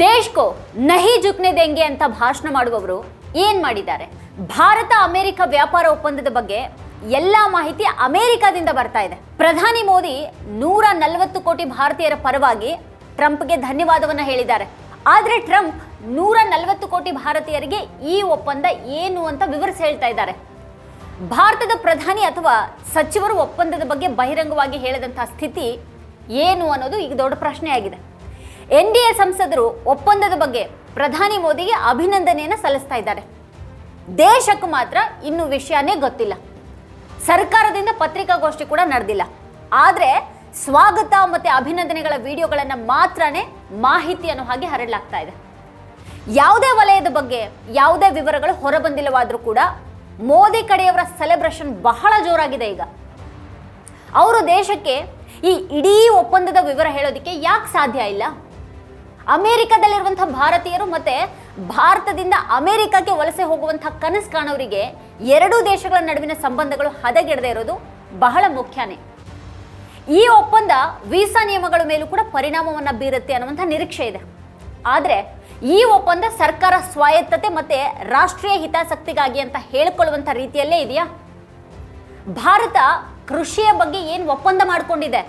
ದೇಶ್ ಕೋ ನಹಿ ಜುಕ್ನೆ ದೆಂಗೆ ಅಂತ ಭಾಷಣ ಮಾಡುವವರು ಏನ್ ಮಾಡಿದ್ದಾರೆ? ಭಾರತ, ಅಮೆರಿಕ ವ್ಯಾಪಾರ ಒಪ್ಪಂದದ ಬಗ್ಗೆ ಎಲ್ಲ ಮಾಹಿತಿ ಅಮೆರಿಕದಿಂದ ಬರ್ತಾ ಇದೆ. ಪ್ರಧಾನಿ ಮೋದಿ ನೂರ ನಲವತ್ತು ಕೋಟಿ ಭಾರತೀಯರ ಪರವಾಗಿ ಟ್ರಂಪ್ಗೆ ಧನ್ಯವಾದವನ್ನು ಹೇಳಿದ್ದಾರೆ. ಆದರೆ ಟ್ರಂಪ್ ನೂರ ನಲವತ್ತು ಕೋಟಿ ಭಾರತೀಯರಿಗೆ ಈ ಒಪ್ಪಂದ ಏನು ಅಂತ ವಿವರಿಸಿ ಹೇಳ್ತಾ ಇದ್ದಾರೆ. ಭಾರತದ ಪ್ರಧಾನಿ ಅಥವಾ ಸಚಿವರು ಒಪ್ಪಂದದ ಬಗ್ಗೆ ಬಹಿರಂಗವಾಗಿ ಹೇಳದಂತಹ ಸ್ಥಿತಿ ಏನು ಅನ್ನೋದು ಈಗ ದೊಡ್ಡ ಪ್ರಶ್ನೆಯಾಗಿದೆ. ಎನ್ ಡಿ ಎ ಸಂಸದರು ಒಪ್ಪಂದದ ಬಗ್ಗೆ ಪ್ರಧಾನಿ ಮೋದಿಗೆ ಅಭಿನಂದನೆಯನ್ನು ಸಲ್ಲಿಸ್ತಾ ಇದ್ದಾರೆ. ದೇಶಕ್ಕೂ ಮಾತ್ರ ಇನ್ನು ವಿಷಯನೇ ಗೊತ್ತಿಲ್ಲ. ಸರ್ಕಾರದಿಂದ ಪತ್ರಿಕಾಗೋಷ್ಠಿ ಕೂಡ ನಡೆದಿಲ್ಲ. ಆದರೆ ಸ್ವಾಗತ ಮತ್ತು ಅಭಿನಂದನೆಗಳ ವಿಡಿಯೋಗಳನ್ನು ಮಾತ್ರನೇ ಮಾಹಿತಿ ಅನ್ನೋ ಹಾಗೆ ಹರಡಲಾಗ್ತಾ ಇದೆ. ಯಾವುದೇ ವಲಯದ ಬಗ್ಗೆ ಯಾವುದೇ ವಿವರಗಳು ಹೊರಬಂದಿಲ್ಲವಾದರೂ ಕೂಡ ಮೋದಿ ಕಡೆಯವರ ಸೆಲೆಬ್ರೇಷನ್ ಬಹಳ ಜೋರಾಗಿದೆ ಈಗ. ಅವರು ದೇಶಕ್ಕೆ ಈ ಇಡೀ ಒಪ್ಪಂದದ ವಿವರ ಹೇಳೋದಕ್ಕೆ ಯಾಕೆ ಸಾಧ್ಯ ಇಲ್ಲ? ಅಮೆರಿಕದಲ್ಲಿರುವಂತಹ ಭಾರತೀಯರು ಮತ್ತೆ ಭಾರತದಿಂದ ಅಮೇರಿಕಾಕ್ಕೆ ವಲಸೆ ಹೋಗುವಂಥ ಕನಸು ಕಾಣೋರಿಗೆ ಎರಡೂ ದೇಶಗಳ ನಡುವಿನ ಸಂಬಂಧಗಳು ಹದಗೆಡದೆ ಇರೋದು ಬಹಳ ಮುಖ್ಯನೇ. ಈ ಒಪ್ಪಂದ ವೀಸಾ ನಿಯಮಗಳ ಮೇಲೂ ಕೂಡ ಪರಿಣಾಮವನ್ನು ಬೀರುತ್ತೆ ಅನ್ನುವಂಥ ನಿರೀಕ್ಷೆ ಇದೆ. ಆದರೆ ಈ ಒಪ್ಪಂದ ಸರ್ಕಾರ ಸ್ವಾಯತ್ತತೆ ಮತ್ತೆ ರಾಷ್ಟ್ರೀಯ ಹಿತಾಸಕ್ತಿಗಾಗಿ ಅಂತ ಹೇಳಿಕೊಳ್ಳುವಂಥ ರೀತಿಯಲ್ಲೇ ಇದೆಯಾ? ಭಾರತ ಕೃಷಿಯ ಬಗ್ಗೆ ಏನು ಒಪ್ಪಂದ ಮಾಡಿಕೊಂಡಿದೆ?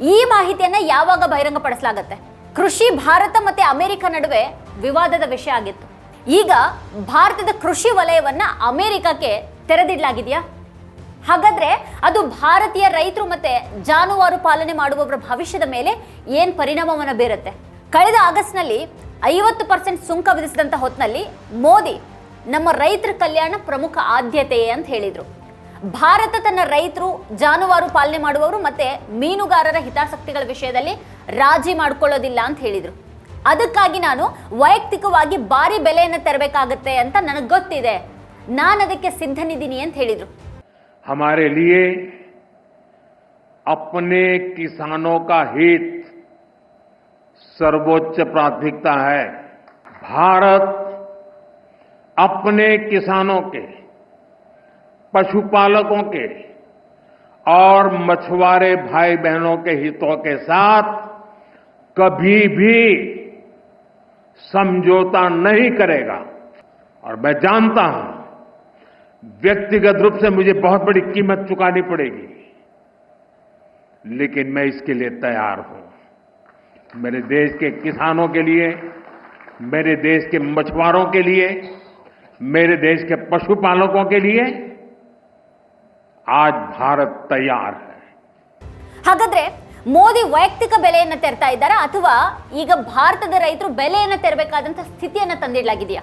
ಈ ಮಾಹಿತಿಯನ್ನ ಯಾವಾಗ ಬಹಿರಂಗಪಡಿಸಲಾಗತ್ತೆ? ಕೃಷಿ ಭಾರತ ಮತ್ತೆ ಅಮೆರಿಕ ನಡುವೆ ವಿವಾದದ ವಿಷಯ ಆಗಿತ್ತು. ಈಗ ಭಾರತದ ಕೃಷಿ ವಲಯವನ್ನ ಅಮೆರಿಕಕ್ಕೆ ತೆರೆದಿಡಲಾಗಿದೆಯಾ? ಹಾಗಾದ್ರೆ ಅದು ಭಾರತೀಯ ರೈತರು ಮತ್ತೆ ಜಾನುವಾರು ಪಾಲನೆ ಮಾಡುವವರ ಭವಿಷ್ಯದ ಮೇಲೆ ಏನು ಪರಿಣಾಮವನ್ನು ಬೀರುತ್ತೆ? ಕಳೆದ ಆಗಸ್ಟ್ನಲ್ಲಿ ಐವತ್ತು ಪರ್ಸೆಂಟ್ ಸುಂಕ ವಿಧಿಸಿದಂಥ ಹೊತ್ತಿನಲ್ಲಿ ಮೋದಿ ನಮ್ಮ ರೈತರ ಕಲ್ಯಾಣ ಪ್ರಮುಖ ಆದ್ಯತೆ ಅಂತ ಹೇಳಿದರು. ಭಾರತ ತನ್ನ ರೈತರು ಜಾನುವಾರು ಪಾಲನೆ ಮಾಡುವವರು ಮತ್ತೆ ಮೀನುಗಾರರ ಹಿತಾಸಕ್ತಿಗಳ ವಿಷಯದಲ್ಲಿ ರಾಜಿ ಮಾಡ್ಕೊಳ್ಳೋದಿಲ್ಲ ಅಂತ ಹೇಳಿದ್ರು ಅದಕ್ಕಾಗಿ ನಾನು ವೈಯಕ್ತಿಕವಾಗಿ ಭಾರಿ ಬೆಲೆಯನ್ನು ತೆರಬೇಕಾಗತ್ತೆ ಅಂತ ನನಗೆ ಗೊತ್ತಿದೆ ನಾನು ಅದಕ್ಕೆ ಸಿದ್ಧನಿದ್ದೀನಿ ಅಂತ ಹೇಳಿದ್ರು हमारे लिए अपने किसानों का हित सर्वोच्च प्राथमिकता है भारत अपने किसानों के पशुपालकों के और मछुआरे भाई बहनों के हितों के साथ कभी भी समझौता नहीं करेगा और मैं जानता हूं व्यक्तिगत रूप से मुझे बहुत बड़ी कीमत चुकानी पड़ेगी लेकिन मैं इसके लिए तैयार हूं मेरे देश के किसानों के लिए मेरे देश के मछुआरों के लिए मेरे देश के पशुपालकों के लिए आज भारत तैयार है ಹಾಗಾದ್ರೆ ಮೋದಿ ವೈಯಕ್ತಿಕ ಬೆಲೆಯನ್ನು ತೆರ್ತಾ ಇದ್ದಾರಾ ಅಥವಾ ಈಗ ಭಾರತದ ರೈತರು ಬೆಲೆಯನ್ನು ತೆರಬೇಕಾದಂತ ಸ್ಥಿತಿಯನ್ನ ತಂದಿಡಲಾಗಿದೆಯಾ?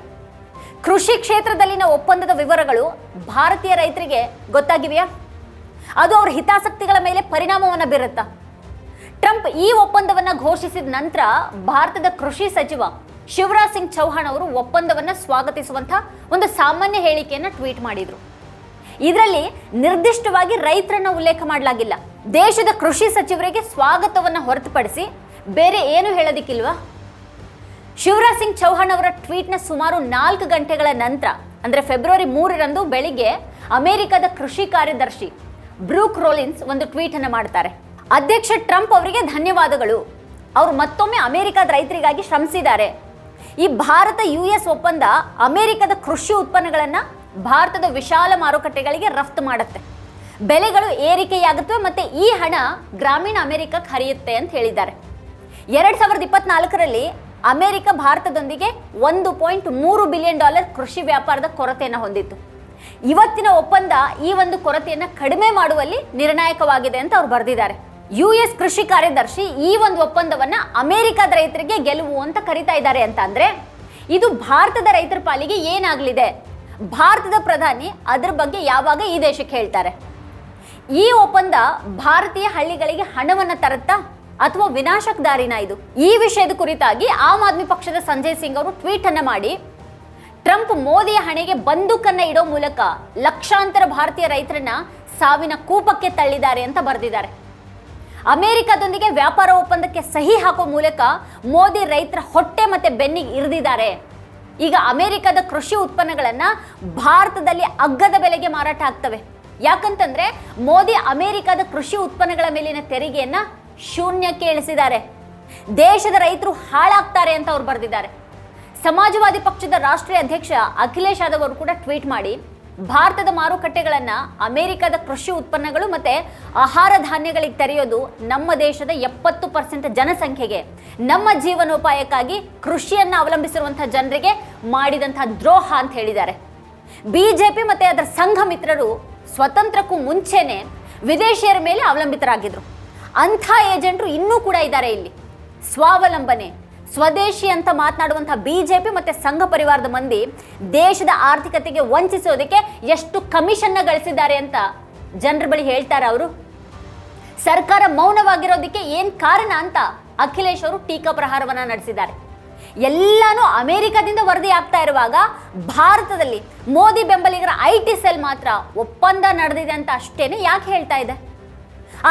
ಕೃಷಿ ಕ್ಷೇತ್ರದಲ್ಲಿನ ಒಪ್ಪಂದದ ವಿವರಗಳು ಭಾರತೀಯ ರೈತರಿಗೆ ಗೊತ್ತಾಗಿವೆಯಾ? ಅದು ಅವ್ರ ಹಿತಾಸಕ್ತಿಗಳ ಮೇಲೆ ಪರಿಣಾಮವನ್ನು ಬೀರುತ್ತಾ? ಟ್ರಂಪ್ ಈ ಒಪ್ಪಂದವನ್ನ ಘೋಷಿಸಿದ ನಂತರ ಭಾರತದ ಕೃಷಿ ಸಚಿವ ಶಿವರಾಜ್ ಸಿಂಗ್ ಚೌಹಾಣ್ ಅವರು ಒಪ್ಪಂದವನ್ನ ಸ್ವಾಗತಿಸುವಂತ ಒಂದು ಸಾಮಾನ್ಯ ಹೇಳಿಕೆಯನ್ನು ಟ್ವೀಟ್ ಮಾಡಿದ್ರು. ಇದರಲ್ಲಿ ನಿರ್ದಿಷ್ಟವಾಗಿ ರೈತರನ್ನ ಉಲ್ಲೇಖ ಮಾಡಲಾಗಿಲ್ಲ. ದೇಶದ ಕೃಷಿ ಸಚಿವರಿಗೆ ಸ್ವಾಗತವನ್ನು ಹೊರತುಪಡಿಸಿ ಬೇರೆ ಏನು ಹೇಳೋದಿಕ್ಕಿಲ್ವಾ? ಶಿವರಾಜ್ ಸಿಂಗ್ ಚೌಹಾಣ್ ಅವರ ಟ್ವೀಟ್ನ ಸುಮಾರು ನಾಲ್ಕು ಗಂಟೆಗಳ ನಂತರ, ಅಂದರೆ ಫೆಬ್ರವರಿ ಮೂರರಂದು ಬೆಳಿಗ್ಗೆ ಅಮೆರಿಕದ ಕೃಷಿ ಕಾರ್ಯದರ್ಶಿ ಬ್ರೂಕ್ ರೋಲಿನ್ಸ್ ಒಂದು ಟ್ವೀಟ್ ಅನ್ನು ಮಾಡ್ತಾರೆ. ಅಧ್ಯಕ್ಷ ಟ್ರಂಪ್ ಅವರಿಗೆ ಧನ್ಯವಾದಗಳು. ಅವರು ಮತ್ತೊಮ್ಮೆ ಅಮೆರಿಕದ ರೈತರಿಗಾಗಿ ಶ್ರಮಿಸಿದ್ದಾರೆ. ಈ ಭಾರತ ಯು ಎಸ್ ಒಪ್ಪಂದ ಅಮೆರಿಕದ ಕೃಷಿ ಉತ್ಪನ್ನಗಳನ್ನು ಭಾರತದ ವಿಶಾಲ ಮಾರುಕಟ್ಟೆಗಳಿಗೆ ರಫ್ತು ಮಾಡುತ್ತೆ. ಬೆಲೆಗಳು ಏರಿಕೆಯಾಗುತ್ತವೆ ಮತ್ತೆ ಈ ಹಣ ಗ್ರಾಮೀಣ ಅಮೆರಿಕಕ್ಕೆ ಹರಿಯುತ್ತೆ ಅಂತ ಹೇಳಿದ್ದಾರೆ. ಎರಡು ಸಾವಿರದ ಇಪ್ಪತ್ನಾಲ್ಕರಲ್ಲಿ ಅಮೆರಿಕ ಭಾರತದೊಂದಿಗೆ ಒಂದು ಪಾಯಿಂಟ್ ಮೂರು ಬಿಲಿಯನ್ ಡಾಲರ್ ಕೃಷಿ ವ್ಯಾಪಾರದ ಕೊರತೆಯನ್ನು ಹೊಂದಿತ್ತು. ಇವತ್ತಿನ ಒಪ್ಪಂದ ಈ ಒಂದು ಕೊರತೆಯನ್ನು ಕಡಿಮೆ ಮಾಡುವಲ್ಲಿ ನಿರ್ಣಾಯಕವಾಗಿದೆ ಅಂತ ಅವ್ರು ಬರೆದಿದ್ದಾರೆ. ಯು ಎಸ್ ಕೃಷಿ ಕಾರ್ಯದರ್ಶಿ ಈ ಒಂದು ಒಪ್ಪಂದವನ್ನು ಅಮೆರಿಕದ ರೈತರಿಗೆ ಗೆಲುವು ಅಂತ ಕರಿತಾ ಇದ್ದಾರೆ ಅಂತ ಅಂದರೆ, ಇದು ಭಾರತದ ರೈತರ ಪಾಲಿಗೆ ಏನಾಗಲಿದೆ? ಭಾರತದ ಪ್ರಧಾನಿ ಅದರ ಬಗ್ಗೆ ಯಾವಾಗ ಈ ದೇಶಕ್ಕೆ ಹೇಳ್ತಾರೆ? ಈ ಒಪ್ಪಂದ ಭಾರತೀಯ ಹಳ್ಳಿಗಳಿಗೆ ಹಣವನ್ನ ತರುತ್ತಾ ಅಥವಾ ವಿನಾಶಕ ದಾರಿನ ಇದು? ಈ ವಿಷಯದ ಕುರಿತಾಗಿ ಆಮ್ ಆದ್ಮಿ ಪಕ್ಷದ ಸಂಜಯ್ ಸಿಂಗ್ ಅವರು ಟ್ವೀಟ್ ಅನ್ನ ಮಾಡಿ, ಟ್ರಂಪ್ ಮೋದಿಯ ಹಣೆಗೆ ಬಂದೂಕನ್ನ ಇಡೋ ಮೂಲಕ ಲಕ್ಷಾಂತರ ಭಾರತೀಯ ರೈತರನ್ನ ಸಾವಿನ ಕೂಪಕ್ಕೆ ತಳ್ಳಿದ್ದಾರೆ ಅಂತ ಬರೆದಿದ್ದಾರೆ. ಅಮೆರಿಕದೊಂದಿಗೆ ವ್ಯಾಪಾರ ಒಪ್ಪಂದಕ್ಕೆ ಸಹಿ ಹಾಕೋ ಮೂಲಕ ಮೋದಿ ರೈತರ ಹೊಟ್ಟೆ ಮತ್ತೆ ಬೆನ್ನಿಗೆ ಇರಿದಿದ್ದಾರೆ. ಈಗ ಅಮೆರಿಕದ ಕೃಷಿ ಉತ್ಪನ್ನಗಳನ್ನ ಭಾರತದಲ್ಲಿ ಅಗ್ಗದ ಬೆಲೆಗೆ ಮಾರಾಟ ಆಗ್ತವೆ. ಯಾಕಂತಂದ್ರೆ ಮೋದಿ ಅಮೆರಿಕದ ಕೃಷಿ ಉತ್ಪನ್ನಗಳ ಮೇಲಿನ ತೆರಿಗೆಯನ್ನ ಶೂನ್ಯಕ್ಕೆ ಇಳಿಸಿದ್ದಾರೆ. ದೇಶದ ರೈತರು ಹಾಳಾಗ್ತಾರೆ ಅಂತ ಅವ್ರು ಬರೆದಿದ್ದಾರೆ. ಸಮಾಜವಾದಿ ಪಕ್ಷದ ರಾಷ್ಟ್ರೀಯ ಅಧ್ಯಕ್ಷ ಅಖಿಲೇಶ್ ಯಾದವ್ ಅವರು ಕೂಡ ಟ್ವೀಟ್ ಮಾಡಿ, ಭಾರತದ ಮಾರುಕಟ್ಟೆಗಳನ್ನ ಅಮೆರಿಕದ ಕೃಷಿ ಉತ್ಪನ್ನಗಳು ಮತ್ತೆ ಆಹಾರ ಧಾನ್ಯಗಳಿಗೆ ತೆರೆಯೋದು ನಮ್ಮ ದೇಶದ ಎಪ್ಪತ್ತು ಪರ್ಸೆಂಟ್ ಜನಸಂಖ್ಯೆಗೆ, ನಮ್ಮ ಜೀವನೋಪಾಯಕ್ಕಾಗಿ ಕೃಷಿಯನ್ನ ಅವಲಂಬಿಸಿರುವಂತಹ ಜನರಿಗೆ ಮಾಡಿದಂತಹ ದ್ರೋಹ ಅಂತ ಹೇಳಿದ್ದಾರೆ. ಬಿಜೆಪಿ ಮತ್ತೆ ಅದರ ಸಂಘ ಮಿತ್ರರು ಸ್ವತಂತ್ರಕ್ಕೂ ಮುಂಚೆನೆ ವಿದೇಶಿಯರ ಮೇಲೆ ಅವಲಂಬಿತರಾಗಿದ್ದರು ಅಂಥ ಏಜೆಂಟರು ಇನ್ನೂ ಕೂಡ ಇದ್ದಾರೆ ಇಲ್ಲಿ. ಸ್ವಾವಲಂಬನೆ, ಸ್ವದೇಶಿ ಅಂತ ಮಾತ್ನಾಡುವಂಥ ಬಿ ಜೆ ಪಿ ಮತ್ತು ಸಂಘ ಪರಿವಾರದ ಮಂದಿ ದೇಶದ ಆರ್ಥಿಕತೆಗೆ ವಂಚಿಸೋದಕ್ಕೆ ಎಷ್ಟು ಕಮಿಷನ್ನ ಗಳಿಸಿದ್ದಾರೆ ಅಂತ ಜನರ ಬಳಿ ಹೇಳ್ತಾರೆ ಅವರು. ಸರ್ಕಾರ ಮೌನವಾಗಿರೋದಕ್ಕೆ ಏನು ಕಾರಣ ಅಂತ ಅಖಿಲೇಶ್ ಅವರು ಟೀಕಾ ಪ್ರಹಾರವನ್ನು ನಡೆಸಿದ್ದಾರೆ. ಎಲ್ಲಾನು ಅಮೆರಿಕದಿಂದ ವರದಿ ಆಗ್ತಾ ಇರುವಾಗ ಭಾರತದಲ್ಲಿ ಮೋದಿ ಬೆಂಬಲಿಗರ ಐ ಟಿ ಸೆಲ್ ಮಾತ್ರ ಒಪ್ಪಂದ ನಡೆದಿದೆ ಅಂತ ಅಷ್ಟೇನೆ ಯಾಕೆ ಹೇಳ್ತಾ ಇದೆ?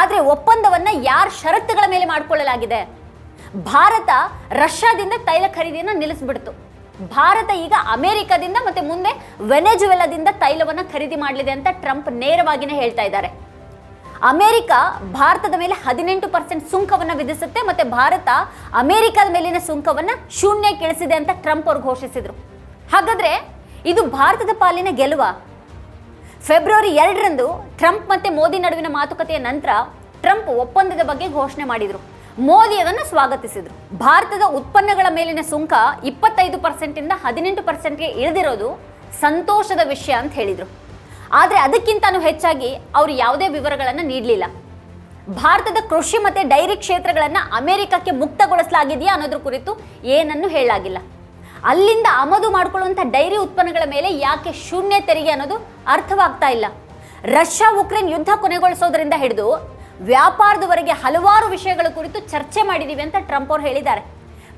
ಆದ್ರೆ ಒಪ್ಪಂದವನ್ನ ಯಾರ ಷರತ್ತುಗಳ ಮೇಲೆ ಮಾಡಿಕೊಳ್ಳಲಾಗಿದೆ? ಭಾರತ ರಷ್ಯಾದಿಂದ ತೈಲ ಖರೀದಿಯನ್ನ ನಿಲ್ಲಿಸ್ಬಿಡ್ತು. ಭಾರತ ಈಗ ಅಮೆರಿಕದಿಂದ ಮತ್ತೆ ಮುಂದೆ ವೆನೆಜುವೆಲಾದಿಂದ ತೈಲವನ್ನ ಖರೀದಿ ಮಾಡಲಿದೆ ಅಂತ ಟ್ರಂಪ್ ನೇರವಾಗಿನೇ ಹೇಳ್ತಾ ಇದ್ದಾರೆ. ಅಮೆರಿಕ ಭಾರತದ ಮೇಲೆ ಹದಿನೆಂಟು ಪರ್ಸೆಂಟ್ ಸುಂಕವನ್ನು ವಿಧಿಸುತ್ತೆ ಮತ್ತೆ ಭಾರತ ಅಮೆರಿಕದ ಮೇಲಿನ ಸುಂಕವನ್ನು ಶೂನ್ಯ ಇಳಿಸಿದೆ ಅಂತ ಟ್ರಂಪ್ ಅವರು ಘೋಷಿಸಿದ್ರು. ಹಾಗಾದ್ರೆ ಇದು ಭಾರತದ ಪಾಲಿನ ಗೆಲುವ. ಫೆಬ್ರವರಿ ಎರಡರಂದು ಟ್ರಂಪ್ ಮತ್ತೆ ಮೋದಿ ನಡುವಿನ ಮಾತುಕತೆಯ ನಂತರ ಟ್ರಂಪ್ ಒಪ್ಪಂದದ ಬಗ್ಗೆ ಘೋಷಣೆ ಮಾಡಿದ್ರು. ಮೋದಿ ಅದನ್ನು ಸ್ವಾಗತಿಸಿದರು. ಭಾರತದ ಉತ್ಪನ್ನಗಳ ಮೇಲಿನ ಸುಂಕ ಇಪ್ಪತ್ತೈದು ಪರ್ಸೆಂಟ್ ಇಂದ ಹದಿನೆಂಟು ಪರ್ಸೆಂಟ್ಗೆ ಇಳಿದಿರೋದು ಸಂತೋಷದ ವಿಷಯ ಅಂತ ಹೇಳಿದ್ರು. ಆದರೆ ಅದಕ್ಕಿಂತನೂ ಹೆಚ್ಚಾಗಿ ಅವರು ಯಾವುದೇ ವಿವರಗಳನ್ನು ನೀಡಲಿಲ್ಲ. ಭಾರತದ ಕೃಷಿ ಮತ್ತೆ ಡೈರಿ ಕ್ಷೇತ್ರಗಳನ್ನು ಅಮೆರಿಕಕ್ಕೆ ಮುಕ್ತಗೊಳಿಸಲಾಗಿದೆಯಾ ಅನ್ನೋದ್ರ ಕುರಿತು ಏನನ್ನೂ ಹೇಳಲಾಗಿಲ್ಲ. ಅಲ್ಲಿಂದ ಆಮದು ಮಾಡಿಕೊಳ್ಳುವಂಥ ಡೈರಿ ಉತ್ಪನ್ನಗಳ ಮೇಲೆ ಯಾಕೆ ಶೂನ್ಯ ತೆರಿಗೆ ಅನ್ನೋದು ಅರ್ಥವಾಗ್ತಾ ಇಲ್ಲ. ರಷ್ಯಾ ಉಕ್ರೇನ್ ಯುದ್ಧ ಕೊನೆಗೊಳಿಸೋದ್ರಿಂದ ಹಿಡಿದು ವ್ಯಾಪಾರದವರೆಗೆ ಹಲವಾರು ವಿಷಯಗಳ ಕುರಿತು ಚರ್ಚೆ ಮಾಡಿದ್ದೀವಿ ಅಂತ ಟ್ರಂಪ್ ಅವರು ಹೇಳಿದ್ದಾರೆ.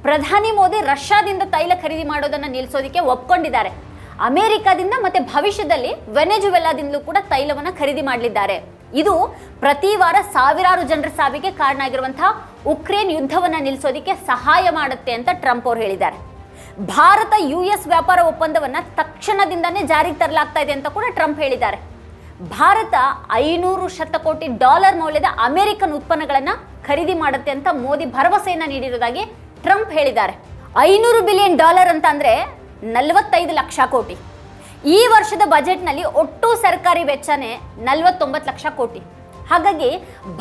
ಪ್ರಧಾನಿ ಮೋದಿ ರಷ್ಯಾದಿಂದ ತೈಲ ಖರೀದಿ ಮಾಡೋದನ್ನು ನಿಲ್ಲಿಸೋದಕ್ಕೆ ಒಪ್ಕೊಂಡಿದ್ದಾರೆ. ಅಮೆರಿಕದಿಂದ ಮತ್ತೆ ಭವಿಷ್ಯದಲ್ಲಿ ವೆನೆಜುವೆಲಾದಿಂದಲೂ ಕೂಡ ತೈಲವನ್ನು ಖರೀದಿ ಮಾಡಲಿದ್ದಾರೆ. ಇದು ಪ್ರತಿ ವಾರ ಸಾವಿರಾರು ಜನರ ಸಾವಿಗೆ ಕಾರಣ ಆಗಿರುವಂತಹ ಉಕ್ರೇನ್ ಯುದ್ಧವನ್ನ ನಿಲ್ಲಿಸೋದಕ್ಕೆ ಸಹಾಯ ಮಾಡುತ್ತೆ ಅಂತ ಟ್ರಂಪ್ ಅವರು ಹೇಳಿದ್ದಾರೆ. ಭಾರತ ಯು ಎಸ್ ವ್ಯಾಪಾರ ಒಪ್ಪಂದವನ್ನ ತಕ್ಷಣದಿಂದನೇ ಜಾರಿಗೆ ತರಲಾಗ್ತಾ ಇದೆ ಅಂತ ಕೂಡ ಟ್ರಂಪ್ ಹೇಳಿದ್ದಾರೆ. ಭಾರತ ಐನೂರು ಶತಕೋಟಿ ಡಾಲರ್ ಮೌಲ್ಯದ ಅಮೆರಿಕನ್ ಉತ್ಪನ್ನಗಳನ್ನ ಖರೀದಿ ಮಾಡುತ್ತೆ ಅಂತ ಮೋದಿ ಭರವಸೆಯನ್ನು ನೀಡಿರೋದಾಗಿ ಟ್ರಂಪ್ ಹೇಳಿದ್ದಾರೆ. ಐನೂರು ಬಿಲಿಯನ್ ಡಾಲರ್ ಅಂತ ಅಂದ್ರೆ ನಲವತ್ತೈದು ಲಕ್ಷ ಕೋಟಿ. ಈ ವರ್ಷದ ಬಜೆಟ್ನಲ್ಲಿ ಒಟ್ಟು ಸರ್ಕಾರಿ ವೆಚ್ಚನೇ ನಲವತ್ತೊಂಬತ್ತು ಲಕ್ಷ ಕೋಟಿ. ಹಾಗಾಗಿ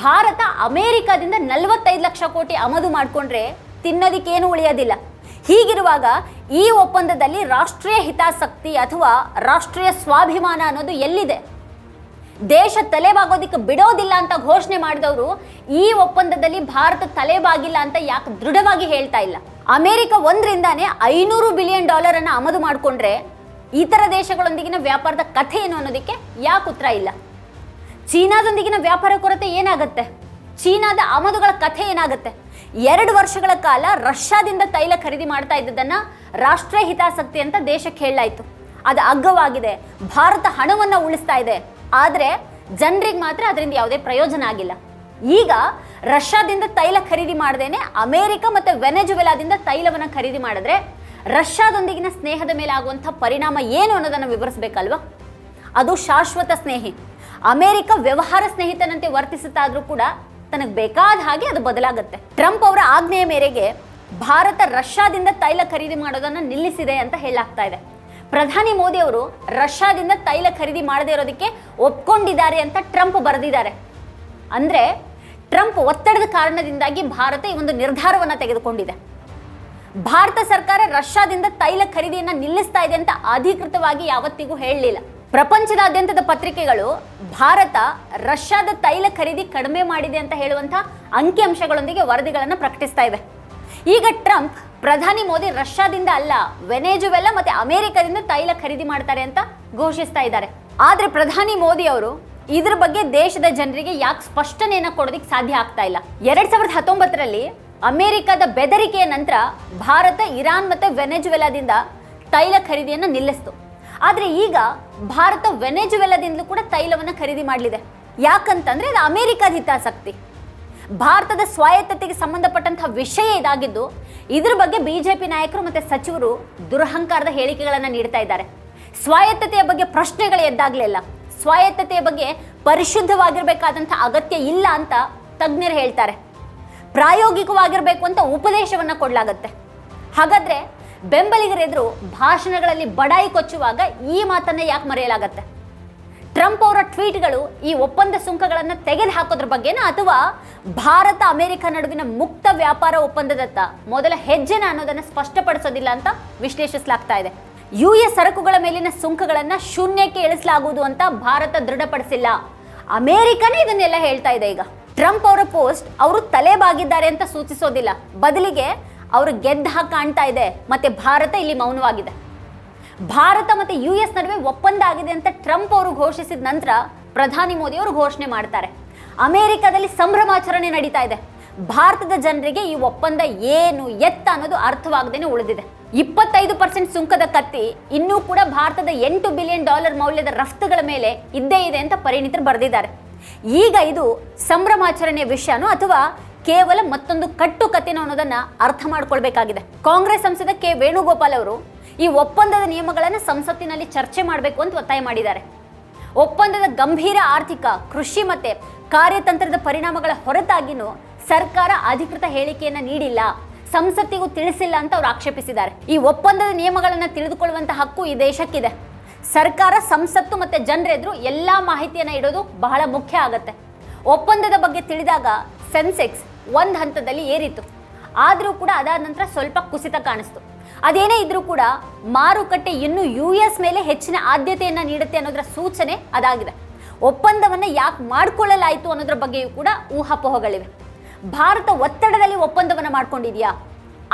ಭಾರತ ಅಮೇರಿಕಾದಿಂದ ನಲವತ್ತೈದು ಲಕ್ಷ ಕೋಟಿ ಆಮದು ಮಾಡಿಕೊಂಡ್ರೆ ತಿನ್ನೋದಿಕ್ಕೇನು ಉಳಿಯೋದಿಲ್ಲ. ಹೀಗಿರುವಾಗ ಈ ಒಪ್ಪಂದದಲ್ಲಿ ರಾಷ್ಟ್ರೀಯ ಹಿತಾಸಕ್ತಿ ಅಥವಾ ರಾಷ್ಟ್ರೀಯ ಸ್ವಾಭಿಮಾನ ಅನ್ನೋದು ಎಲ್ಲಿದೆ? ದೇಶ ತಲೆಬಾಗೋದಿಕ್ಕೆ ಬಿಡೋದಿಲ್ಲ ಅಂತ ಘೋಷಣೆ ಮಾಡಿದವರು ಈ ಒಪ್ಪಂದದಲ್ಲಿ ಭಾರತ ತಲೆಬಾಗಿಲ್ಲ ಅಂತ ಯಾಕೆ ದೃಢವಾಗಿ ಹೇಳ್ತಾ ಇಲ್ಲ? ಅಮೆರಿಕ ಒಂದರಿಂದಾನೇ ಐನೂರು ಬಿಲಿಯನ್ ಡಾಲರ್ ಅನ್ನ ಆಮದು ಮಾಡಿಕೊಂಡ್ರೆ ಇತರ ದೇಶಗಳೊಂದಿಗಿನ ವ್ಯಾಪಾರದ ಕಥೆ ಏನು ಅನ್ನೋದಕ್ಕೆ ಯಾಕೆ ಉತ್ತರ ಇಲ್ಲ? ಚೀನಾದೊಂದಿಗಿನ ವ್ಯಾಪಾರ ಕೊರತೆ ಏನಾಗುತ್ತೆ? ಚೀನಾದ ಆಮದುಗಳ ಕಥೆ ಏನಾಗುತ್ತೆ? ಎರಡು ವರ್ಷಗಳ ಕಾಲ ರಷ್ಯಾದಿಂದ ತೈಲ ಖರೀದಿ ಮಾಡ್ತಾ ಇದ್ದದನ್ನ ರಾಷ್ಟ್ರೀಯ ಹಿತಾಸಕ್ತಿ ಅಂತ ದೇಶಕ್ಕೆ ಹೇಳಲಾಯಿತು. ಅದು ಅಗ್ಗವಾಗಿದೆ. ಭಾರತ ಹಣವನ್ನ ಉಳಿಸ್ತಾ ಇದೆ. ಆದರೆ ಜನರಿಗೆ ಮಾತ್ರ ಅದರಿಂದ ಯಾವುದೇ ಪ್ರಯೋಜನ ಆಗಿಲ್ಲ. ಈಗ ರಷ್ಯಾದಿಂದ ತೈಲ ಖರೀದಿ ಮಾಡದೇನೆ ಅಮೆರಿಕ ಮತ್ತು ವೆನೆಜುವೆಲಾದಿಂದ ತೈಲವನ್ನು ಖರೀದಿ ಮಾಡಿದ್ರೆ ರಷ್ಯಾದೊಂದಿಗಿನ ಸ್ನೇಹದ ಮೇಲೆ ಆಗುವಂಥ ಪರಿಣಾಮ ಏನು ಅನ್ನೋದನ್ನು ವಿವರಿಸಬೇಕಲ್ವಾ? ಅದು ಶಾಶ್ವತ ಸ್ನೇಹಿ. ಅಮೆರಿಕ ವ್ಯವಹಾರ ಸ್ನೇಹಿತನಂತೆ ವರ್ತಿಸುತ್ತಾದ್ರೂ ಕೂಡ ತನಗೆ ಬೇಕಾದ ಹಾಗೆ ಅದು ಬದಲಾಗುತ್ತೆ. ಟ್ರಂಪ್ ಅವರ ಆಜ್ಞೆಯ ಮೇರೆಗೆ ಭಾರತ ರಷ್ಯಾದಿಂದ ತೈಲ ಖರೀದಿ ಮಾಡೋದನ್ನ ನಿಲ್ಲಿಸಿದೆ ಅಂತ ಹೇಳಾಗ್ತಾ ಇದೆ. ಪ್ರಧಾನಿ ಮೋದಿ ಅವರು ರಷ್ಯಾದಿಂದ ತೈಲ ಖರೀದಿ ಮಾಡದೇ ಇರೋದಕ್ಕೆ ಒಪ್ಕೊಂಡಿದ್ದಾರೆ ಅಂತ ಟ್ರಂಪ್ ಬರೆದಿದ್ದಾರೆ. ಅಂದ್ರೆ ಟ್ರಂಪ್ ಒತ್ತಡದ ಕಾರಣದಿಂದಾಗಿ ಭಾರತ ಈ ಒಂದು ನಿರ್ಧಾರವನ್ನು ತೆಗೆದುಕೊಂಡಿದೆ. ಭಾರತ ಸರ್ಕಾರ ರಷ್ಯಾದಿಂದ ತೈಲ ಖರೀದಿಯನ್ನು ನಿಲ್ಲಿಸ್ತಾ ಇದೆ ಅಂತ ಅಧಿಕೃತವಾಗಿ ಯಾವತ್ತಿಗೂ ಹೇಳಲಿಲ್ಲ. ಪ್ರಪಂಚದಾದ್ಯಂತದ ಪತ್ರಿಕೆಗಳು ಭಾರತ ರಷ್ಯಾದ ತೈಲ ಖರೀದಿ ಕಡಿಮೆ ಮಾಡಿದೆ ಅಂತ ಹೇಳುವಂಥ ಅಂಕಿಅಂಶಗಳೊಂದಿಗೆ ವರದಿಗಳನ್ನು ಪ್ರಕಟಿಸ್ತಾ ಇವೆ. ಈಗ ಟ್ರಂಪ್ ಪ್ರಧಾನಿ ಮೋದಿ ರಷ್ಯಾದಿಂದ ಅಲ್ಲ ವೆನೆಜುವೆಲ್ಲ ಮತ್ತೆ ಅಮೆರಿಕದಿಂದ ತೈಲ ಖರೀದಿ ಮಾಡ್ತಾರೆ ಅಂತ ಘೋಷಿಸ್ತಾ ಇದ್ದಾರೆ. ಆದರೆ ಪ್ರಧಾನಿ ಮೋದಿ ಅವರು ಇದ್ರ ಬಗ್ಗೆ ದೇಶದ ಜನರಿಗೆ ಯಾಕೆ ಸ್ಪಷ್ಟನೆಯನ್ನು ಕೊಡೋದಕ್ಕೆ ಸಾಧ್ಯ ಆಗ್ತಾ ಇಲ್ಲ. ಎರಡ್ ಸಾವಿರದ ಹತ್ತೊಂಬತ್ತರಲ್ಲಿ ಅಮೆರಿಕದ ಬೆದರಿಕೆಯ ನಂತರ ಭಾರತ, ಇರಾನ್ ಮತ್ತು ವೆನೆಜುವೆಲಾದಿಂದ ತೈಲ ಖರೀದಿಯನ್ನು ನಿಲ್ಲಿಸ್ತು. ಆದರೆ ಈಗ ಭಾರತ ವೆನೆಜುವೆಲಾದಿಂದಲೂ ಕೂಡ ತೈಲವನ್ನು ಖರೀದಿ ಮಾಡಲಿದೆ. ಯಾಕಂತಂದ್ರೆ ಇದು ಅಮೆರಿಕದ ಹಿತಾಸಕ್ತಿ. ಭಾರತದ ಸ್ವಾಯತ್ತತೆಗೆ ಸಂಬಂಧಪಟ್ಟಂತಹ ವಿಷಯ ಇದಾಗಿದ್ದು ಇದ್ರ ಬಗ್ಗೆ ಬಿಜೆಪಿ ನಾಯಕರು ಮತ್ತು ಸಚಿವರು ದುರಹಂಕಾರದ ಹೇಳಿಕೆಗಳನ್ನು ನೀಡ್ತಾ ಇದ್ದಾರೆ. ಸ್ವಾಯತ್ತತೆಯ ಬಗ್ಗೆ ಪ್ರಶ್ನೆಗಳು ಎದ್ದಾಗಲಿಲ್ಲ ಸ್ವಾಯತ್ತತೆಯ ಬಗ್ಗೆ ಪರಿಶುದ್ಧವಾಗಿರಬೇಕಾದಂಥ ಅಗತ್ಯ ಇಲ್ಲ ಅಂತ ತಜ್ಞರು ಹೇಳ್ತಾರೆ. ಪ್ರಾಯೋಗಿಕವಾಗಿರಬೇಕು ಅಂತ ಉಪದೇಶವನ್ನು ಕೊಡಲಾಗತ್ತೆ. ಹಾಗಾದರೆ ಬೆಂಬಲಿಗರೆದುರು ಭಾಷಣಗಳಲ್ಲಿ ಬಡಾಯಿ ಕೊಚ್ಚುವಾಗ ಈ ಮಾತನ್ನು ಯಾಕೆ ಮರೆಯಲಾಗತ್ತೆ? ಟ್ರಂಪ್ ಅವರ ಟ್ವೀಟ್ಗಳು ಈ ಒಪ್ಪಂದ ಸುಂಕಗಳನ್ನು ತೆಗೆದು ಹಾಕೋದ್ರ ಬಗ್ಗೆನಾ ಅಥವಾ ಭಾರತ ಅಮೆರಿಕ ನಡುವಿನ ಮುಕ್ತ ವ್ಯಾಪಾರ ಒಪ್ಪಂದದತ್ತ ಮೊದಲ ಹೆಜ್ಜೆನ ಅನ್ನೋದನ್ನು ಸ್ಪಷ್ಟಪಡಿಸೋದಿಲ್ಲ ಅಂತ ವಿಶ್ಲೇಷಿಸಲಾಗ್ತಾ ಇದೆ. ಯು ಎಸ್ ಸರಕುಗಳ ಮೇಲಿನ ಸುಂಕಗಳನ್ನು ಶೂನ್ಯಕ್ಕೆ ಇಳಿಸಲಾಗುವುದು ಅಂತ ಭಾರತ ದೃಢಪಡಿಸಿಲ್ಲ. ಅಮೆರಿಕನೇ ಇದನ್ನೆಲ್ಲ ಹೇಳ್ತಾ ಇದೆ ಈಗ. ಟ್ರಂಪ್ ಅವರ ಪೋಸ್ಟ್ ಅವರು ತಲೆ ಬಾಗಿದ್ದಾರೆ ಅಂತ ಸೂಚಿಸೋದಿಲ್ಲ. ಬದಲಿಗೆ ಅವರು ಗೆದ್ದ ಕಾಣ್ತಾ ಇದೆ ಮತ್ತೆ ಭಾರತ ಇಲ್ಲಿ ಮೌನವಾಗಿದೆ. ಭಾರತ ಮತ್ತು ಯು ಎಸ್ ನಡುವೆ ಒಪ್ಪಂದ ಆಗಿದೆ ಅಂತ ಟ್ರಂಪ್ ಅವರು ಘೋಷಿಸಿದ ನಂತರ ಪ್ರಧಾನಿ ಮೋದಿ ಅವರು ಘೋಷಣೆ ಮಾಡ್ತಾರೆ. ಅಮೆರಿಕದಲ್ಲಿ ಸಂಭ್ರಮಾಚರಣೆ ನಡೀತಾ ಇದೆ. ಭಾರತದ ಜನರಿಗೆ ಈ ಒಪ್ಪಂದ ಏನು ಎತ್ತ ಅನ್ನೋದು ಅರ್ಥವಾಗದೇನೆ ಉಳಿದಿದೆ. ಇಪ್ಪತ್ತೈದು ಪರ್ಸೆಂಟ್ ಸುಂಕದ ಕತ್ತಿ, ಇನ್ನೂ ಕೂಡ ಭಾರತದ ಎಂಟು ಬಿಲಿಯನ್ ಡಾಲರ್ ಮೌಲ್ಯದ ರಫ್ತುಗಳ ಮೇಲೆ ಇದ್ದೇ ಇದೆ ಅಂತ ಪರಿಣಿತರು ಬರೆದಿದ್ದಾರೆ. ಈಗ ಇದು ಸಂಭ್ರಮಾಚರಣೆಯ ವಿಷಯನೋ ಅಥವಾ ಕೇವಲ ಮತ್ತೊಂದು ಕಟ್ಟು ಕಥೆನೋ ಅನ್ನೋದನ್ನ ಅರ್ಥ ಮಾಡ್ಕೊಳ್ಬೇಕಾಗಿದೆ. ಕಾಂಗ್ರೆಸ್ ಸಂಸದ ಕೆ. ವೇಣುಗೋಪಾಲ್ ಅವರು ಈ ಒಪ್ಪಂದದ ನಿಯಮಗಳನ್ನು ಸಂಸತ್ತಿನಲ್ಲಿ ಚರ್ಚೆ ಮಾಡಬೇಕು ಅಂತ ಒತ್ತಾಯ ಮಾಡಿದ್ದಾರೆ. ಒಪ್ಪಂದದ ಗಂಭೀರ ಆರ್ಥಿಕ, ಕೃಷಿ ಮತ್ತೆ ಕಾರ್ಯತಂತ್ರದ ಪರಿಣಾಮಗಳ ಹೊರತಾಗಿನೂ ಸರ್ಕಾರ ಅಧಿಕೃತ ಹೇಳಿಕೆಯನ್ನು ನೀಡಿಲ್ಲ. ಸಂಸತ್ತಿಗೂ ತಿಳಿಸಿಲ್ಲ ಅಂತ ಅವರು ಆಕ್ಷೇಪಿಸಿದ್ದಾರೆ. ಈ ಒಪ್ಪಂದದ ನಿಯಮಗಳನ್ನು ತಿಳಿದುಕೊಳ್ಳುವಂತ ಹಕ್ಕು ಈ ದೇಶಕ್ಕಿದೆ. ಸರ್ಕಾರ, ಸಂಸತ್ತು ಮತ್ತು ಜನರೆದುರು ಎಲ್ಲ ಮಾಹಿತಿಯನ್ನು ಇಡೋದು ಬಹಳ ಮುಖ್ಯ ಆಗುತ್ತೆ. ಒಪ್ಪಂದದ ಬಗ್ಗೆ ತಿಳಿದಾಗ ಸೆನ್ಸೆಕ್ಸ್ ಒಂದು ಹಂತದಲ್ಲಿ ಏರಿತ್ತು. ಆದರೂ ಕೂಡ ಅದಾದ ನಂತರ ಸ್ವಲ್ಪ ಕುಸಿತ ಕಾಣಿಸ್ತು. ಅದೇನೇ ಇದ್ರೂ ಕೂಡ ಮಾರುಕಟ್ಟೆ ಇನ್ನೂ ಯು ಎಸ್ ಮೇಲೆ ಹೆಚ್ಚಿನ ಆದ್ಯತೆಯನ್ನು ನೀಡುತ್ತೆ ಅನ್ನೋದರ ಸೂಚನೆ ಅದಾಗಿದೆ. ಒಪ್ಪಂದವನ್ನು ಯಾಕೆ ಮಾಡಿಕೊಳ್ಳಲಾಯಿತು ಅನ್ನೋದ್ರ ಬಗ್ಗೆಯೂ ಕೂಡ ಊಹಾಪೋಹಗಳಿವೆ. ಭಾರತ ಒತ್ತಡದಲ್ಲಿ ಒಪ್ಪಂದವನ್ನು ಮಾಡ್ಕೊಂಡಿದೆಯಾ?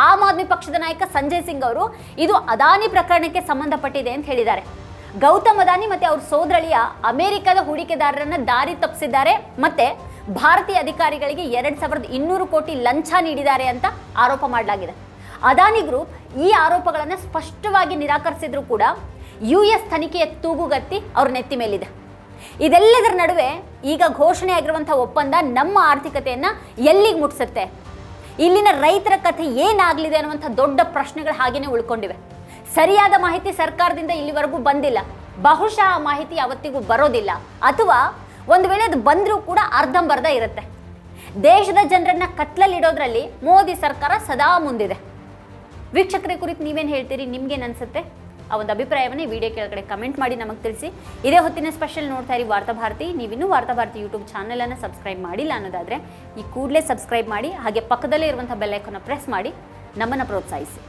ಆಮ್ ಆದ್ಮಿ ಪಕ್ಷದ ನಾಯಕ ಸಂಜಯ್ ಸಿಂಗ್ ಅವರು ಇದು ಅದಾನಿ ಪ್ರಕರಣಕ್ಕೆ ಸಂಬಂಧಪಟ್ಟಿದೆ ಅಂತ ಹೇಳಿದ್ದಾರೆ. ಗೌತಮ್ ಅದಾನಿ ಮತ್ತೆ ಅವ್ರ ಸೋದರಳಿಯ ಅಮೆರಿಕದ ಹೂಡಿಕೆದಾರರನ್ನ ದಾರಿ ತಪ್ಪಿಸಿದ್ದಾರೆ ಮತ್ತೆ ಭಾರತೀಯ ಅಧಿಕಾರಿಗಳಿಗೆ ಎರಡ್ ಸಾವಿರದ ಇನ್ನೂರು ಕೋಟಿ ಲಂಚ ನೀಡಿದ್ದಾರೆ ಅಂತ ಆರೋಪ ಮಾಡಲಾಗಿದೆ. ಅದಾನಿ ಗ್ರೂಪ್ ಈ ಆರೋಪಗಳನ್ನು ಸ್ಪಷ್ಟವಾಗಿ ನಿರಾಕರಿಸಿದ್ರು ಕೂಡ ಯು ಎಸ್ ತನಿಖೆಯ ತೂಗುಗತ್ತಿ ಅವ್ರ ನೆತ್ತಿ ಮೇಲಿದೆ. ಇದೆಲ್ಲದರ ನಡುವೆ ಈಗ ಘೋಷಣೆ ಆಗಿರುವಂಥ ಒಪ್ಪಂದ ನಮ್ಮ ಆರ್ಥಿಕತೆಯನ್ನು ಎಲ್ಲಿಗೆ ಮುಟ್ಸುತ್ತೆ? ಇಲ್ಲಿನ ರೈತರ ಕಥೆ ಏನಾಗಲಿದೆ ಅನ್ನುವಂಥ ದೊಡ್ಡ ಪ್ರಶ್ನೆಗಳು ಹಾಗೇನೆ ಉಳ್ಕೊಂಡಿವೆ. ಸರಿಯಾದ ಮಾಹಿತಿ ಸರ್ಕಾರದಿಂದ ಇಲ್ಲಿವರೆಗೂ ಬಂದಿಲ್ಲ. ಬಹುಶಃ ಆ ಮಾಹಿತಿ ಯಾವತ್ತಿಗೂ ಬರೋದಿಲ್ಲ. ಅಥವಾ ಒಂದು ವೇಳೆ ಅದು ಬಂದರೂ ಕೂಡ ಅರ್ಧಂಬರ್ಧ ಇರುತ್ತೆ. ದೇಶದ ಜನರನ್ನ ಕತ್ಲಲ್ಲಿಡೋದ್ರಲ್ಲಿ ಮೋದಿ ಸರ್ಕಾರ ಸದಾ ಮುಂದಿದೆ. ವೀಕ್ಷಕರ ಕುರಿತು ನೀವೇನು ಹೇಳ್ತೀರಿ? ನಿಮ್ಗೇನು ಅನ್ಸುತ್ತೆ? ಆ ಒಂದು ಅಭಿಪ್ರಾಯವನ್ನು ವಿಡಿಯೋ ಕೆಳಗಡೆ ಕಮೆಂಟ್ ಮಾಡಿ ನಮಗೆ ತಿಳಿಸಿ. ಇದೇ ಹೊತ್ತಿನ ಸ್ಪೆಷಲ್ ನೋಡ್ತಾ ಇರಿ ವಾರ್ತಾ ಭಾರತಿ. ನೀವಿನ್ನೂ ವಾರ್ತಾ ಭಾರತಿ ಯೂಟ್ಯೂಬ್ ಚಾನಲನ್ನು ಸಬ್ಸ್ಕ್ರೈಬ್ ಮಾಡಿಲ್ಲ ಅನ್ನೋದಾದರೆ ಈ ಕೂಡಲೇ ಸಬ್ಸ್ಕ್ರೈಬ್ ಮಾಡಿ, ಹಾಗೆ ಪಕ್ಕದಲ್ಲೇ ಇರುವಂಥ ಬೆಲ್ಲೈಕನ್ನು ಪ್ರೆಸ್ ಮಾಡಿ ನಮ್ಮನ್ನು ಪ್ರೋತ್ಸಾಹಿಸಿ.